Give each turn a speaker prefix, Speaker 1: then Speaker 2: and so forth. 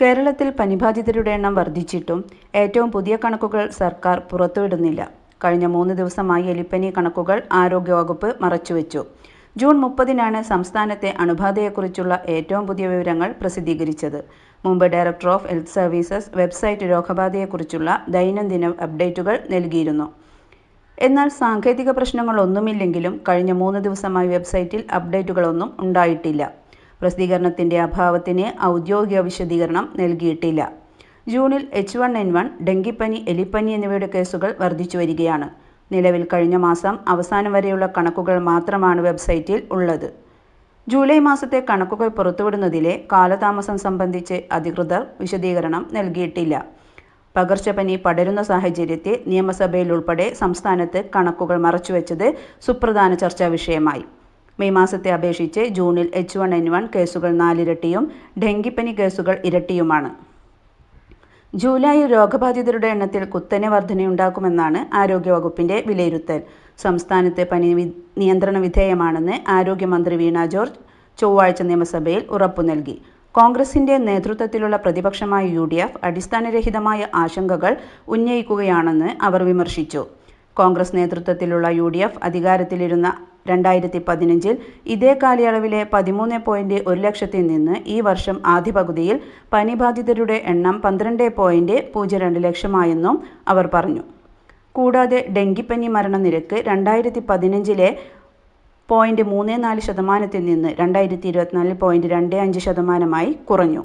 Speaker 1: കേരളത്തിൽ പനിബാധിതരുടെ എണ്ണം വർദ്ധിച്ചിട്ടും ഏറ്റവും പുതിയ കണക്കുകൾ സർക്കാർ പുറത്തുവിടുന്നില്ല. കഴിഞ്ഞ മൂന്ന് ദിവസമായി എലിപ്പനി കണക്കുകൾ ആരോഗ്യവകുപ്പ് മറച്ചുവെച്ചു. ജൂൺ മുപ്പതിനാണ് സംസ്ഥാനത്തെ അണുബാധയെക്കുറിച്ചുള്ള ഏറ്റവും പുതിയ വിവരങ്ങൾ പ്രസിദ്ധീകരിച്ചത്. Mumbai director of health services website രോഗബാധയെക്കുറിച്ചുള്ള ദൈനംദിന അപ്ഡേറ്റുകൾ നൽകിയിരുന്നു. എന്നാൽ സാങ്കേതിക പ്രശ്നങ്ങളൊന്നുമില്ലെങ്കിലും കഴിഞ്ഞ മൂന്ന് ദിവസമായി വെബ്സൈറ്റിൽ അപ്ഡേറ്റുകളൊന്നും ഉണ്ടായിട്ടില്ല. പ്രസിദ്ധീകരണത്തിന്റെ അഭാവത്തിന് ഔദ്യോഗിക വിശദീകരണം നൽകിയിട്ടില്ല. ജൂണിൽ എച്ച് വൺ എൻ വൺ ഡെങ്കിപ്പനി എലിപ്പനി എന്നിവയുടെ കേസുകൾ വർദ്ധിച്ചു വരികയാണ്. നിലവിൽ കഴിഞ്ഞ മാസം അവസാനം വരെയുള്ള കണക്കുകൾ മാത്രമാണ് വെബ്സൈറ്റിൽ ഉള്ളത്. ജൂലൈ മാസത്തെ കണക്കുകൾ പുറത്തുവിടുന്നതിലെ കാലതാമസം സംബന്ധിച്ച് അധികൃതർ വിശദീകരണം നൽകിയിട്ടില്ല. പകർച്ചപ്പനി പടരുന്ന സാഹചര്യത്തിൽ നിയമസഭയിൽ ഉൾപ്പെടെ സംസ്ഥാനത്ത് കണക്കുകൾ മറച്ചുവെച്ചത് സുപ്രധാന ചർച്ചാ വിഷയമായി. മെയ് മാസത്തെ അപേക്ഷിച്ച് ജൂണിൽ എച്ച് വൺ എൻ വൺ കേസുകൾ നാലിരട്ടിയും ഡെങ്കിപ്പനി കേസുകൾ ഇരട്ടിയുമാണ്. ജൂലൈയിൽ രോഗബാധിതരുടെ എണ്ണത്തിൽ കുത്തനെ വർധനയുണ്ടാക്കുമെന്നാണ് ആരോഗ്യവകുപ്പിന്റെ വിലയിരുത്തൽ. സംസ്ഥാനത്തെ പനി നിയന്ത്രണ വിധേയമാണെന്ന് ആരോഗ്യമന്ത്രി വീണ ജോർജ് ചൊവ്വാഴ്ച നിയമസഭയിൽ ഉറപ്പു നൽകി. കോൺഗ്രസിന്റെ നേതൃത്വത്തിലുള്ള പ്രതിപക്ഷമായ യു ഡി എഫ് അടിസ്ഥാനരഹിതമായ ആശങ്കകൾ ഉന്നയിക്കുകയാണെന്ന് അവർ വിമർശിച്ചു. കോൺഗ്രസ് നേതൃത്വത്തിലുള്ള യു ഡി എഫ് അധികാരത്തിലിരുന്ന രണ്ടായിരത്തി പതിനഞ്ചിൽ ഇതേ കാലയളവിലെ പതിമൂന്ന് പോയിന്റ് ഒരു ലക്ഷത്തിൽ നിന്ന് ഈ വർഷം ആദ്യ പകുതിയിൽ പനിബാധിതരുടെ എണ്ണം പന്ത്രണ്ട് പോയിന്റ് പൂജ്യം രണ്ട് ലക്ഷമായെന്നും അവർ പറഞ്ഞു. കൂടാതെ ഡെങ്കിപ്പനി മരണനിരക്ക് രണ്ടായിരത്തി പതിനഞ്ചിലെ പോയിന്റ് മൂന്ന് നാല് ശതമാനത്തിൽ നിന്ന് രണ്ടായിരത്തി ഇരുപത്തിനാലിൽ പോയിന്റ് രണ്ട് അഞ്ച് ശതമാനമായി കുറഞ്ഞു.